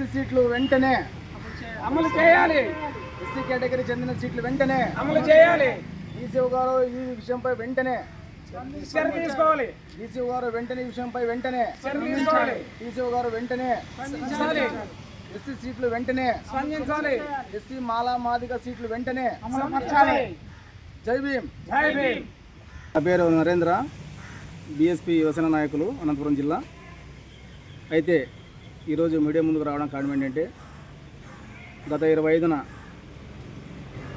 SC సీట్లు వెంటనే అమలు చేయాలి. ఎస్సీ కేటగిరీ చెందిన సీట్లు వెంటనే అమలు చేయాలి. డీసీఓ గారు ఈ విషయంపై వెంటనే తీసుకోవాలి. డీసీఓ గారు వెంటనే ఈ విషయంపై వెంటనే డీసీఓ గారు వెంటనే స్పందించాలి. ఎస్సీ సీట్లు వెంటనే స్పందించాలి. ఎస్సీ మాలా మాదిగ సీట్లు వెంటనే జై భీమ్. జై భీమ్. నా పేరు నరేంద్ర బీఎస్పీ యువసేన నాయకులు అనంతపురం జిల్లా. అయితే ఈరోజు మీడియా ముందుకు రావడం కారణం ఏంటంటే గత ఇరవై ఐదున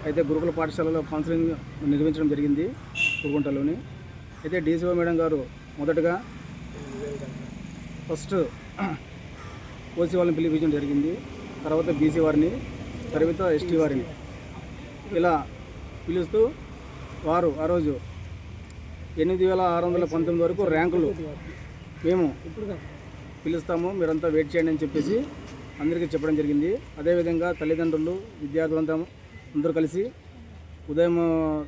అయితే గురుకుల పాఠశాలలో కౌన్సిలింగ్ నిర్వహించడం జరిగింది కురుగుంటలోని అయితే డీసీఓ మేడం గారు మొదటగా ఫస్ట్ ఓసీ వాళ్ళని పిలిపించడం జరిగింది. తర్వాత బీసీ వారిని తర్వాత ఎస్టీ వారిని ఇలా పిలుస్తూ వారు ఆ రోజు ఎనిమిది వేల ఆరు వందల పంతొమ్మిది వరకు ర్యాంకులు మేము పిలుస్తాము మీరంతా వెయిట్ చేయండి అని చెప్పేసి అందరికీ చెప్పడం జరిగింది. అదేవిధంగా తల్లిదండ్రులు విద్యార్థులంతా అందరూ కలిసి ఉదయం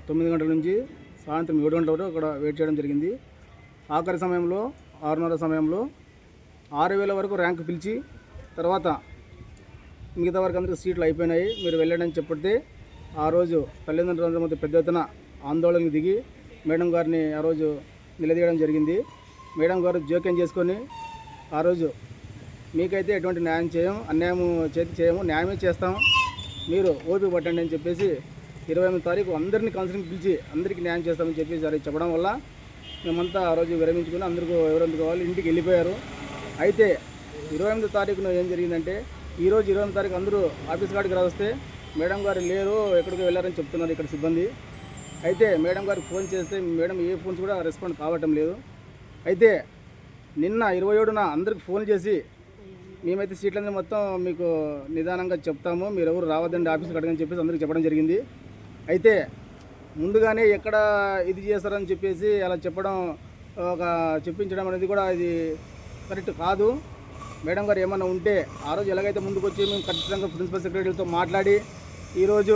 తొమ్మిది గంటల నుంచి సాయంత్రం ఏడు గంటల వరకు అక్కడ వెయిట్ చేయడం జరిగింది. ఆఖరి సమయంలో ఆరున్నర సమయంలో ఆరు వేల వరకు ర్యాంకు పిలిచి తర్వాత మిగతా వరకు అందరికీ సీట్లు అయిపోయినాయి. మీరు వెళ్ళండి అని చెప్పితే ఆ రోజు తల్లిదండ్రులందరూ మొత్తం పెద్ద ఎత్తున ఆందోళనకు దిగి మేడం గారిని ఆ రోజు నిలదీయడం జరిగింది. మేడం గారు జోక్యం చేసుకొని ఆ రోజు మీకైతే ఎటువంటి న్యాయం చేయము అన్యాయము చేతి చేయము న్యాయమే చేస్తాం మీరు ఓపిక పట్టండి అని చెప్పేసి ఇరవై ఎనిమిది తారీఖు అందరినీ కౌన్సిలింగ్ పిలిచి అందరికీ న్యాయం చేస్తామని చెప్పేసి అది చెప్పడం వల్ల మేమంతా ఆ రోజు విరమించుకుని అందరికీ ఎవరెందుకు కావాలి ఇంటికి వెళ్ళిపోయారు. అయితే ఇరవై ఎనిమిది తారీఖున ఏం జరిగిందంటే ఈరోజు ఇరవై ఎనిమిది తారీఖు అందరూ ఆఫీస్ కాడికి రావస్తే మేడం గారు లేరు ఎక్కడికి వెళ్ళారని చెప్తున్నారు ఇక్కడ సిబ్బంది. అయితే మేడం గారికి ఫోన్ చేస్తే మేడం ఏ ఫోన్స్ కూడా రెస్పాండ్ కావటం లేదు. అయితే నిన్న ఇరవై ఏడున అందరికి ఫోన్ చేసి మేమైతే సీట్లన్నీ మొత్తం మీకు నిదానంగా చెప్తాము మీరు ఎవరు రావద్దండి ఆఫీస్కి అడగని చెప్పేసి అందరికి చెప్పడం జరిగింది. అయితే ముందుగానే ఎక్కడ ఇది చేస్తారని చెప్పేసి అలా చెప్పడం ఒక చెప్పించడం అనేది కూడా ఇది కరెక్ట్ కాదు. మేడం గారు ఏమన్నా ఉంటే ఆ రోజు ఎలాగైతే ముందుకు వచ్చి మేము ఖచ్చితంగా ప్రిన్సిపల్ సెక్రటరీలతో మాట్లాడి ఈరోజు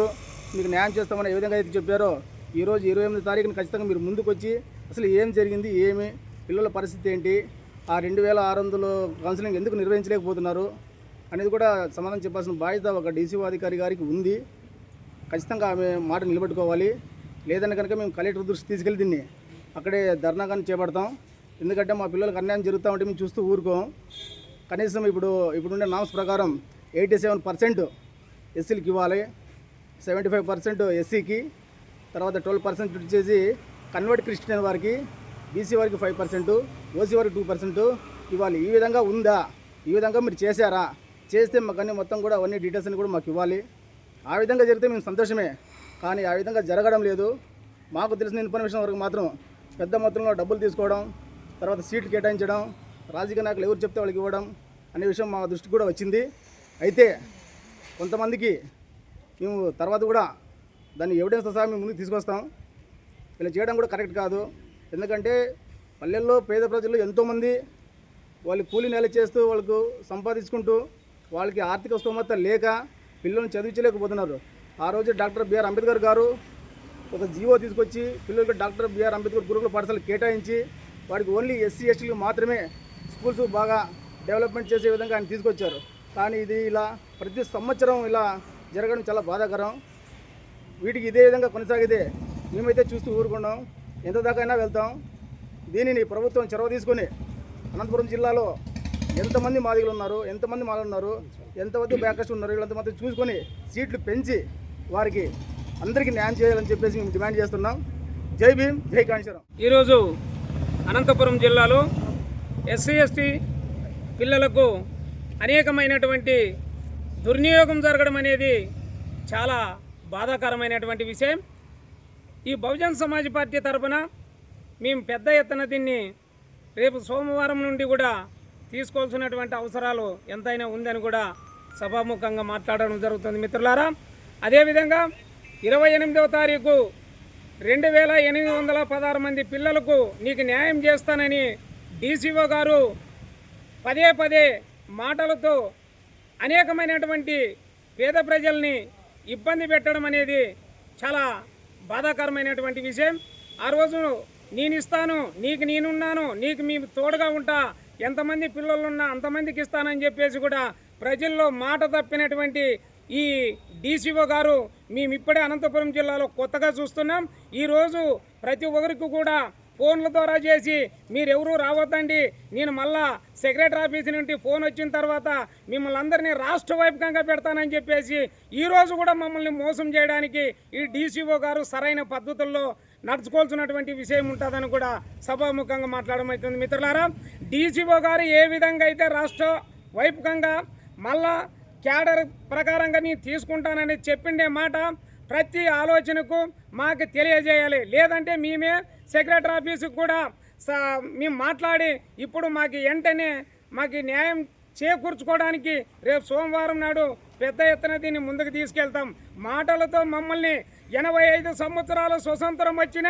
మీకు న్యాయం చేస్తామని ఏ విధంగా అయితే చెప్పారో ఈరోజు ఇరవై ఎనిమిది తారీఖున ఖచ్చితంగా మీరు ముందుకు వచ్చి అసలు ఏం జరిగింది ఏమి పిల్లల పరిస్థితి ఏంటి ఆ రెండు వేల ఆరు వందలు కౌన్సిలింగ్ ఎందుకు నిర్వహించలేకపోతున్నారు అనేది కూడా సమాధానం చెప్పాల్సిన బాధ్యత ఒక డీసీఓ అధికారి గారికి ఉంది. ఖచ్చితంగా ఆమె మాట నిలబెట్టుకోవాలి. లేదని కనుక మేము కలెక్టర్ దృష్టి తీసుకెళ్ళి దీన్ని అక్కడే ధర్నా కానీ చేపడతాం. ఎందుకంటే మా పిల్లలకు అన్యాయం జరుగుతూ ఉంటే మేము చూస్తూ ఊరుకోం. కనీసం ఇప్పుడు ఇప్పుడుండే నామ్స్ ప్రకారం ఎయిటీ సెవెన్ పర్సెంట్ ఎస్సీలకి ఇవ్వాలి. సెవెంటీ ఫైవ్ పర్సెంట్ ఎస్సీకి తర్వాత ట్వెల్వ్ పర్సెంట్ వచ్చేసి కన్వర్ట్ క్రిస్టియన్ వారికి బీసీ వారికి ఫైవ్ పర్సెంట్ ఓసీ వారికి టూ పర్సెంట్. ఇవ్వాలి ఈ విధంగా ఉందా? ఈ విధంగా మీరు చేశారా? చేస్తే మాకు అన్ని మొత్తం కూడా అవన్నీ డీటెయిల్స్ అని కూడా మాకు ఇవ్వాలి. ఆ విధంగా జరిగితే మేము సంతోషమే. కానీ ఆ విధంగా జరగడం లేదు. మాకు తెలిసిన ఇన్ఫర్మేషన్ వరకు మాత్రం పెద్ద మొత్తంలో డబ్బులు తీసుకోవడం తర్వాత సీట్లు కేటాయించడం రాజకీయ నాయకులు ఎవరు చెప్తే వాళ్ళకి ఇవ్వడం అనే విషయం మా దృష్టికి కూడా వచ్చింది. అయితే కొంతమందికి మేము తర్వాత కూడా దాన్ని ఎవిడెన్స్తో సహా మేము ముందుకు తీసుకొస్తాం. ఇలా చేయడం కూడా కరెక్ట్ కాదు. ఎందుకంటే పల్లెల్లో పేద ప్రజలు ఎంతోమంది వాళ్ళు కూలి నెల చేస్తూ వాళ్ళకు సంపాదించుకుంటూ వాళ్ళకి ఆర్థిక స్తోమత లేక పిల్లల్ని చదివించలేకపోతున్నారు. ఆ రోజు డాక్టర్ బిఆర్ అంబేద్కర్ గారు ఒక జీవో తీసుకొచ్చి పిల్లలకు డాక్టర్ బిఆర్ అంబేద్కర్ గురుకుల పాఠశాల కేటాయించి వాడికి ఓన్లీ ఎస్సీ ఎస్టీలు మాత్రమే స్కూల్స్ బాగా డెవలప్మెంట్ చేసే విధంగా ఆయన తీసుకొచ్చారు. కానీ ఇది ఇలా ప్రతి సంవత్సరం ఇలా జరగడం చాలా బాధాకరం. వీటికి ఇదే విధంగా కొనసాగితే మేమైతే చూస్తూ ఊరుకున్నాం. ఎంత దాకా అయినా వెళ్తాం. దీనిని ప్రభుత్వం చొరవ తీసుకొని అనంతపురం జిల్లాలో ఎంతమంది మాదిగలు ఉన్నారు ఎంతమంది మాలు ఉన్నారు ఎంతమంది బ్యాకర్స్ ఉన్నారు వీళ్ళంతమంది చూసుకొని సీట్లు పెంచి వారికి అందరికీ న్యాయం చేయాలని చెప్పేసి మేము డిమాండ్ చేస్తున్నాం. జై భీమ్ జై కాళేశ్వరం. ఈరోజు అనంతపురం జిల్లాలో ఎస్సీ ఎస్టీ పిల్లలకు అనేకమైనటువంటి దుర్వినియోగం జరగడం అనేది చాలా బాధాకరమైనటువంటి విషయం. ఈ బహుజన్ సమాజ్ పార్టీ తరపున మేము పెద్ద ఎత్తున దీన్ని రేపు సోమవారం నుండి కూడా తీసుకోవాల్సినటువంటి అవసరాలు ఎంతైనా ఉందని కూడా సభాముఖంగా మాట్లాడడం జరుగుతుంది మిత్రులారా. అదేవిధంగా ఇరవై ఎనిమిదవ తారీఖు రెండు వేల ఎనిమిది వందల పదహారు మంది పిల్లలకు నీకు న్యాయం చేస్తానని డీసీఓ గారు పదే పదే మాటలతో అనేకమైనటువంటి పేద ప్రజల్ని ఇబ్బంది పెట్టడం అనేది చాలా బాధాకరమైనటువంటి విషయం ఆ రోజు నేను ఇస్తాను నీకు నేనున్నాను నీకు మీ తోడుగా ఉంటా ఎంతమంది పిల్లలున్నా అంతమందికి ఇస్తానని చెప్పేసి కూడా ప్రజల్లో మాట తప్పినటువంటి ఈ డీసీఓ గారు మేము ఇప్పుడే అనంతపురం జిల్లాలో కొత్తగా చూస్తున్నాం. ఈరోజు ప్రతి ఒక్కరికి కూడా ఫోన్ల ద్వారా చేసి మీరెవరూ రావద్దండి. నేను మళ్ళా సెక్రటరీ ఆఫీస్ నుండి ఫోన్ వచ్చిన తర్వాత మిమ్మల్ని అందరినీ రాష్ట్ర వైపుకంగా పెడతానని చెప్పేసి ఈరోజు కూడా మమ్మల్ని మోసం చేయడానికి ఈ డీసీఓ గారు సరైన పద్ధతుల్లో నడుచుకోవాల్సినటువంటి విషయం ఉంటుందని కూడా సభాముఖంగా మాట్లాడమవుతుంది మిత్రులారా డీసీఓ గారు ఏ విధంగా అయితే రాష్ట్ర వైపుకంగా మళ్ళా క్యాడర్ ప్రకారంగా నేను తీసుకుంటానని చెప్పిండే మాట ప్రతి ఆలోచనకు మాకు తెలియజేయాలి. లేదంటే మేమే సెక్రటరీ ఆఫీసుకు కూడా మేము మాట్లాడి ఇప్పుడు మాకు వెంటనే మాకు న్యాయం చేకూర్చుకోవడానికి రేపు సోమవారం నాడు పెద్ద ఎత్తున దీన్ని ముందుకు తీసుకెళ్తాం. మాటలతో మమ్మల్ని ఎనభై ఐదు సంవత్సరాలు స్వతంత్రం వచ్చిన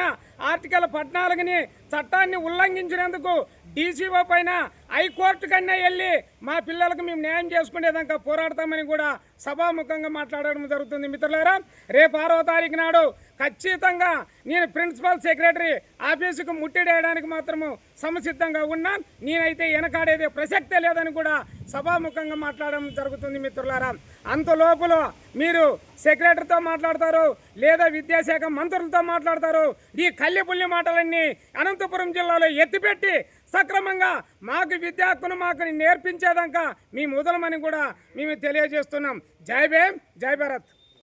ఆర్టికల్ పద్నాలుగుని చట్టాన్ని ఉల్లంఘించినందుకు డీసీఓ పైన హైకోర్టు కన్నా వెళ్ళి మా పిల్లలకు మేము న్యాయం చేసుకునేదాకా పోరాడతామని కూడా సభాముఖంగా మాట్లాడడం జరుగుతుంది. మిత్రులారా రేపు ఆరో తారీఖు నాడు ఖచ్చితంగా నేను ప్రిన్సిపల్ సెక్రటరీ ఆఫీసుకు ముట్టడేయడానికి మాత్రము సమసిద్ధంగా ఉన్నా నేనైతే వెనకాడేది ప్రసక్తే లేదని కూడా సభాముఖంగా మాట్లాడడం జరుగుతుంది మిత్రులారా. అంత లోపల మీరు సెక్రటరీతో మాట్లాడతారు లేదా విద్యాశాఖ మంత్రులతో మాట్లాడతారు ఈ కళ్ళెపుల్లి మాటలన్నీ అనంతపురం జిల్లాలో ఎత్తిపెట్టి సక్రమంగా మాకు విద్యా హక్కును మాకు నేర్పించేదాకా మీ మొదలమని కూడా మేము తెలియజేస్తున్నాం. జై భీమ్ జై భారత్.